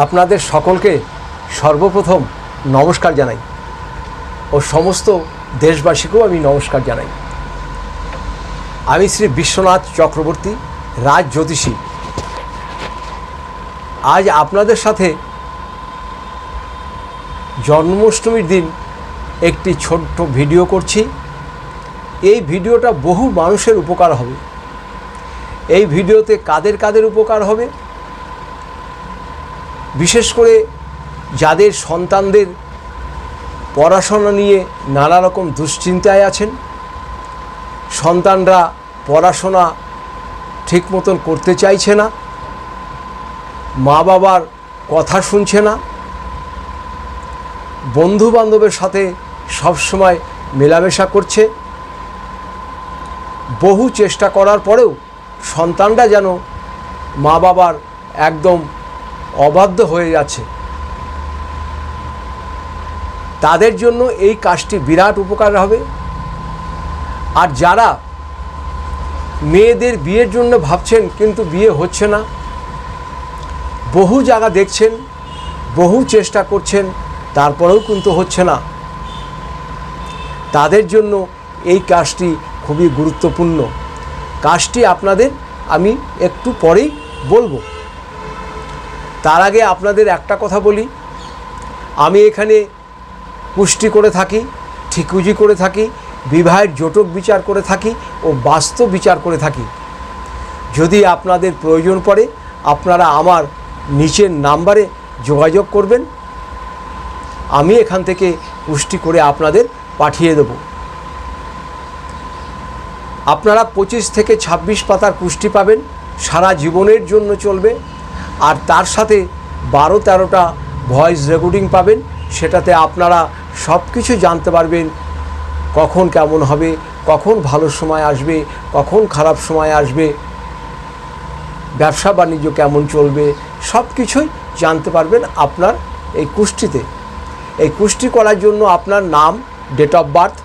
আপনাদের সকলকে সর্বপ্রথম নমস্কার জানাই ও সমস্ত দেশবাসীকেও আমি নমস্কার জানাই। আমি শ্রী বিশ্বনাথ চক্রবর্তী, রাজ জ্যোতিষী। আজ আপনাদের সাথে জন্মাষ্টমীর দিন একটি ছোট্ট ভিডিও করছি। এই ভিডিওটা বহু মানুষের উপকার হবে। এই ভিডিওতে কাদের কাদের উপকার হবে? বিশেষ করে যাদের সন্তানদের পড়াশোনা নিয়ে নানা রকম দুশ্চিন্তায় আছেন, সন্তানরা পড়াশোনা ঠিক মতন করতে চাইছে না মা বাবার কথা শুনছে না বন্ধু বান্ধবের সাথে সবসময় মেলামেশা করছে, বহু চেষ্টা করার পরেও সন্তানরা যেন মা বাবার একদম অবাধ্য হয়ে যাচ্ছে। তাদের জন্য এই কাজটি বিরাট উপকার হবে। আর যারা মেয়েদের বিয়ের জন্য ভাবছেন কিন্তু বিয়ে হচ্ছে না, বহু জায়গা দেখছেন, বহু চেষ্টা করছেন, তারপরেও কিন্তু হচ্ছে না। তাদের জন্য এই কাজটি খুবই গুরুত্বপূর্ণ। কাজটি আপনাদের আমি একটু পরেই বলব। তার আগে আপনাদের একটা কথা বলি। আমি এখানে পুষ্টি করে থাকি, ঠিকুজি করে থাকি, বিবাহের জটক বিচার করে থাকি ও বাস্তব বিচার করে থাকি। যদি আপনাদের প্রয়োজন পড়ে, আপনারা আমার নিচের নাম্বারে যোগাযোগ করবেন। আমি এখান থেকে পুষ্টি করে আপনাদের পাঠিয়ে দেব। আপনারা পঁচিশ থেকে ২৬ পাতার পুষ্টি পাবেন। সারা জীবনের জন্য চলবে। আর তার সাথে বারো তেরোটা ভয়েস রেকর্ডিং পাবেন। সেটাতে আপনারা সব কিছু জানতে পারবেন, কখন কেমন হবে, কখন ভালো সময় আসবে, কখন খারাপ সময় আসবে, ব্যবসা বাণিজ্য কেমন চলবে সব কিছুই জানতে পারবেন আপনার এই কুষ্টিতে। এই কুষ্টি করার জন্য আপনার নাম ডেট অফ বার্থ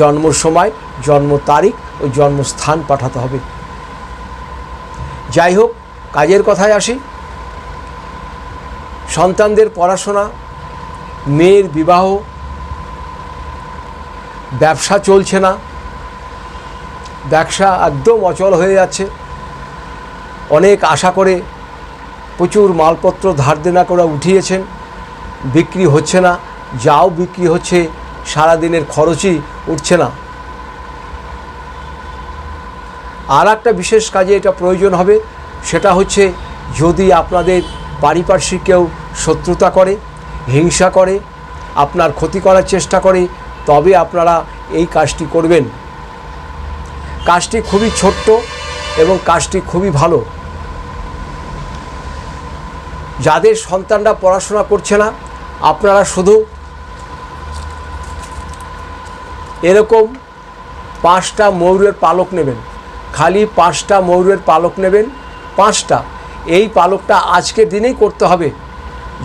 জন্ম সময়, জন্ম তারিখ ও জন্মস্থান পাঠাতে হবে। যাই হোক, কাজের কথায় আসি। সন্তানদের পড়াশোনা, মেয়ের বিবাহ, ব্যবসা চলছে না, ব্যবসা একদম অচল হয়ে যাচ্ছে। অনেক আশা করে প্রচুর মালপত্র ধার দেনা করে উঠিয়েছেন, বিক্রি হচ্ছে না, যাও বিক্রি হচ্ছে, সারাদিনের খরচই উঠছে না। আর একটা বিশেষ কাজে এটা প্রয়োজন হবে, সেটা হচ্ছে যদি আপনাদের পারিপার্শ্বিক কেউ শত্রুতা করে, হিংসা করে, আপনার ক্ষতি করার চেষ্টা করে, তবে আপনারা এই কাজটি করবেন। কাজটি খুবই ছোট্ট এবং কাজটি খুবই ভালো। যাদের সন্তানরা পড়াশোনা করছে না, আপনারা শুধু এরকম পাঁচটা ময়ূরের পালক নেবেন। খালি পাঁচটা ময়ূরের পালক নেবেন, পাঁচটা। এই পালকটা আজকের দিনেই করতে হবে।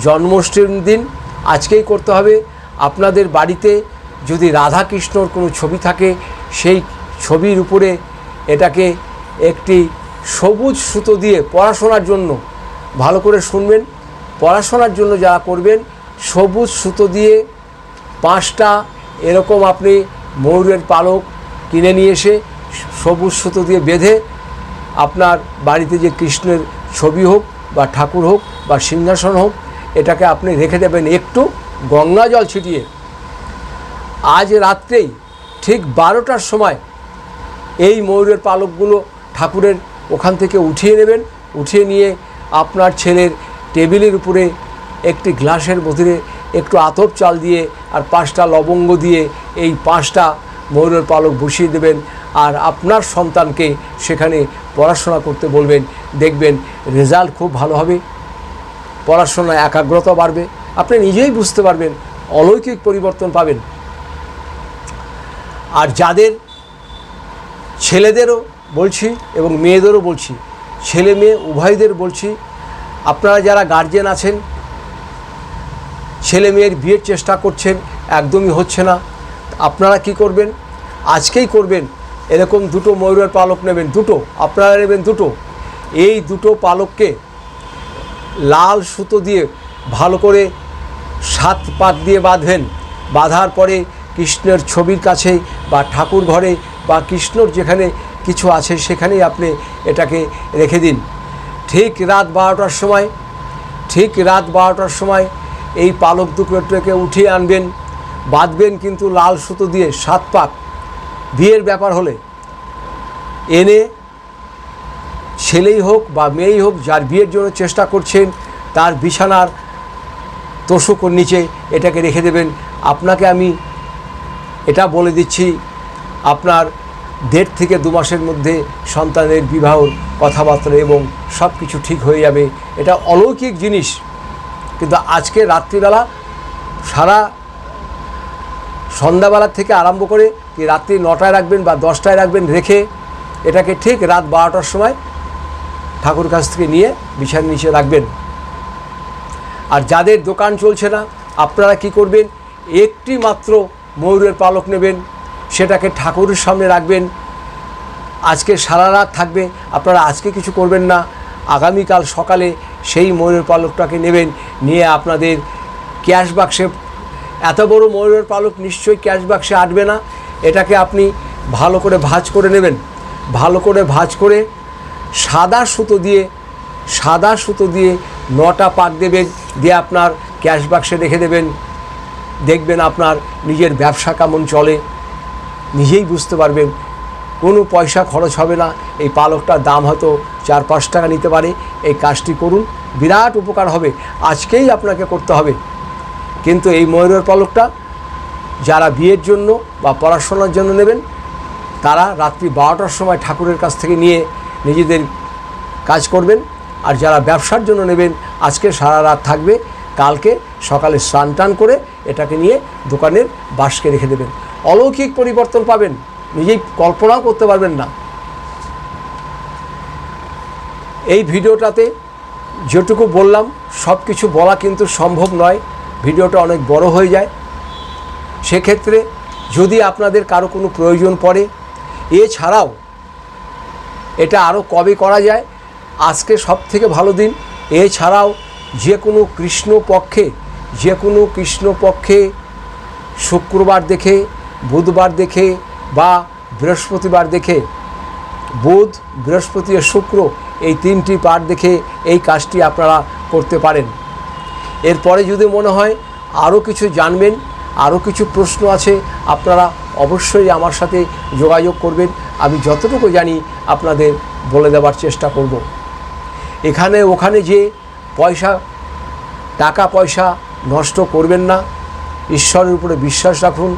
জন্মাষ্টমীর দিন আজকেই করতে হবে। আপনাদের বাড়িতে যদি রাধা কৃষ্ণর কোনো ছবি থাকে, সেই ছবির উপরে এটাকে একটি সবুজ সুতো দিয়ে পড়াশোনার জন্য ভালো করে শুনবেন। পড়াশোনার জন্য যারা করবেন, সবুজ সুতো দিয়ে পাঁচটা এরকম আপনি ময়ূরের পালক কিনে নিয়ে এসে সবুজ সুতো দিয়ে বেঁধে আপনার বাড়িতে যে কৃষ্ণের ছবি হোক বা ঠাকুর হোক বা সিংহাসন হোক, এটাকে আপনি রেখে দেবেন একটু, গঙ্গা জল ছিটিয়ে। আজ রাত্রেই ঠিক বারোটার সময় এই ময়ূরের পালকগুলো ঠাকুরের ওখান থেকে উঠিয়ে নেবেন। উঠিয়ে নিয়ে আপনার ছেলের টেবিলের উপরে একটি গ্লাসের মধ্যে একটু আতপ চাল দিয়ে আর পাঁচটা লবঙ্গ দিয়ে এই পাঁচটা ময়ূরের পালক বসিয়ে দেবেন। আর আপনার সন্তানকে সেখানে পড়াশোনা করতে বলবেন, দেখবেন রেজাল্ট খুব ভালো হবে, পড়াশোনায় একাগ্রতা বাড়বে, আপনি নিজেই বুঝতে পারবেন, অলৌকিক পরিবর্তন পাবেন। আর যাদের ছেলেদেরও বলছি এবং মেয়েদেরও বলছি, ছেলে মেয়ে উভয়দের বলছি, আপনারা যারা গার্জেন আছেন, ছেলে মেয়ের বিয়ের চেষ্টা করছেন, একদমই হচ্ছে না। আপনারা কি করবেন? আজকেই করবেন এরকম দুটো ময়ূরের পালক নেবেন, দুটো, আপনারা নেবেন দুটো। এই দুটো পালককে লাল সুতো দিয়ে ভালো করে সাত পাত দিয়ে বাঁধবেন বাঁধার পরে কৃষ্ণের ছবির কাছে বা ঠাকুর ঘরে বা কৃষ্ণর যেখানে কিছু আছে সেখানেই আপনি এটাকে রেখে দিন। ঠিক রাত বারোটার সময়, ঠিক রাত বারোটার সময় এই পালক দুটোকে উঠিয়ে আনবেন। বাঁধবেন কিন্তু লাল সুতো দিয়ে সাত পাক বিয়ের ব্যাপার হলে এনে ছেলেই হোক বা মেয়েই হোক যার বিয়ের জন্য চেষ্টা করছেন, তার বিছানার তোষকর নিচে এটাকে রেখে দেবেন। আপনাকে আমি এটা বলে দিচ্ছি, আপনার দেড় থেকে দু মাসের মধ্যে সন্তানের বিবাহর কথাবার্তা এবং সব কিছু ঠিক হয়ে যাবে। এটা অলৌকিক জিনিস। কিন্তু আজকে রাত্রিবেলা সারা সন্ধ্যাবেলা থেকে আরম্ভ করে কি রাত্রি নটায় রাখবেন বা দশটায় রাখবেন রেখে এটাকে ঠিক রাত বারোটার সময় ঠাকুর কাছ থেকে নিয়ে বিছানার নিচে রাখবেন। আর যাদের দোকান চলছে না, আপনারা কি করবেন? একটি মাত্র ময়ূরের পালক নেবেন, সেটাকে ঠাকুরের সামনে রাখবেন। আজকে সারা রাত থাকবে, আপনারা আজকে কিছু করবেন না। আগামীকাল সকালে সেই ময়ূরের পালকটাকে নেবেন, নিয়ে আপনাদের ক্যাশ বাক্সে এত বড় ময়ূরের পালক নিশ্চয়ই ক্যাশ বাক্সে আটবে না। এটাকে আপনি ভালো করে ভাঁজ করে নেবেন। ভালো করে ভাঁজ করে সাদা সুতো দিয়ে, সাদা সুতো দিয়ে নটা পাক দেবেন দিয়ে আপনার ক্যাশ বাক্সে রেখে দেবেন। দেখবেন আপনার নিজের ব্যবসা কেমন চলে। নিজেই বুঝতে পারবেন, কোনো পয়সা খরচ হবে না। এই পালকটার দাম হয়তো চার পাঁচ টাকা নিতে পারে। এই কাজটি করুন। বিরাট উপকার হবে। আজকেই আপনাকে করতে হবে। কিন্তু এই ময়ূরের পালকটা যারা বিয়ের জন্য বা পড়াশোনার জন্য নেবেন, তারা রাত্রি বারোটার সময় ঠাকুরের কাছ থেকে নিয়ে নিজেদের কাজ করবেন। আর যারা ব্যবসার জন্য নেবেন, আজকে সারা রাত থাকবে, কালকে সকালে স্নান টান করে এটাকে নিয়ে দোকানের বাসকে রেখে দেবেন। অলৌকিক পরিবর্তন পাবেন, নিজেই কল্পনাও করতে পারবেন না। এই ভিডিওটাতে যেটুকু বললাম সব কিছু বলা কিন্তু সম্ভব নয়। ভিডিওটা অনেক বড় হয়ে যায়। সেক্ষেত্রে যদি আপনাদের কারও কোনো প্রয়োজন পড়ে, এছাড়াও এটা আরও কবে করা যায়, আজকে সব থেকে ভালো দিন। এছাড়াও যে কোনো কৃষ্ণ পক্ষে যে কোনো কৃষ্ণ পক্ষে শুক্রবার দেখে, বুধবার দেখে বা বৃহস্পতিবার দেখে, বুধ, বৃহস্পতি ও শুক্র এই তিনটি পাঠ দেখে এই কাজটি আপনারা করতে পারেন। এরপরে যদি মনে হয় আরও কিছু জানবেন আরও কিছু প্রশ্ন আছে, আপনারা অবশ্যই আমার সাথে যোগাযোগ করবেন। আমি যতটুকু জানি আপনাদের বলে দেওয়ার চেষ্টা করব। এখানে ওখানে যে পয়সা, টাকা পয়সা নষ্ট করবেন না। ঈশ্বরের উপরে বিশ্বাস রাখুন,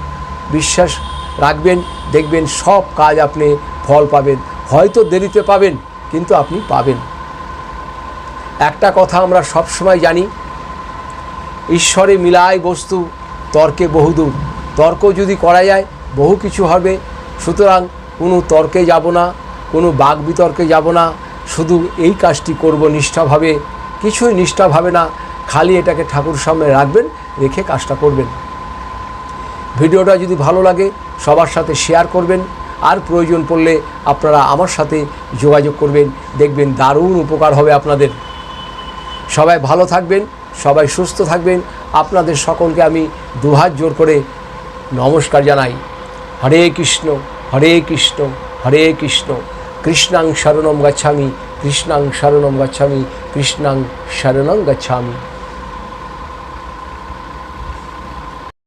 বিশ্বাস রাখবেন, দেখবেন সব কাজ আপনি ফল পাবেন। হয়তো দেরিতে পাবেন, কিন্তু আপনি পাবেন। একটা কথা আমরা সব সময় জানি ঈশ্বরে মিলায় বস্তু, তর্কে বহুদূর। তর্ক যদি করা যায়, বহু কিছু হবে। সুতরাং কোনো তর্কে যাব না, কোনো বাক বিতর্কে যাব না। শুধু এই কাজটি করব নিষ্ঠাভাবে। কিছুই নিষ্ঠাভাবে না, খালি এটাকে ঠাকুর সামনে রাখবেন, রেখে কাজটা করবেন। ভিডিওটা যদি ভালো লাগে, সবার সাথে শেয়ার করবেন। আর প্রয়োজন পড়লে আপনারা আমার সাথে যোগাযোগ করবেন। দেখবেন দারুণ উপকার হবে আপনাদের। সবাই ভালো থাকবেন। সবাই সুস্থ থাকবেন। আপনাদের সকলকে আমি দুহাত জোর করে নমস্কার জানাই। হরে কৃষ্ণ হরে কৃষ্ণ হরে কৃষ্ণ। কৃষ্ণাং শরণম গচ্ছামি, কৃষ্ণাং শরণম গচ্ছামি, কৃষ্ণাং শরণম গচ্ছামি।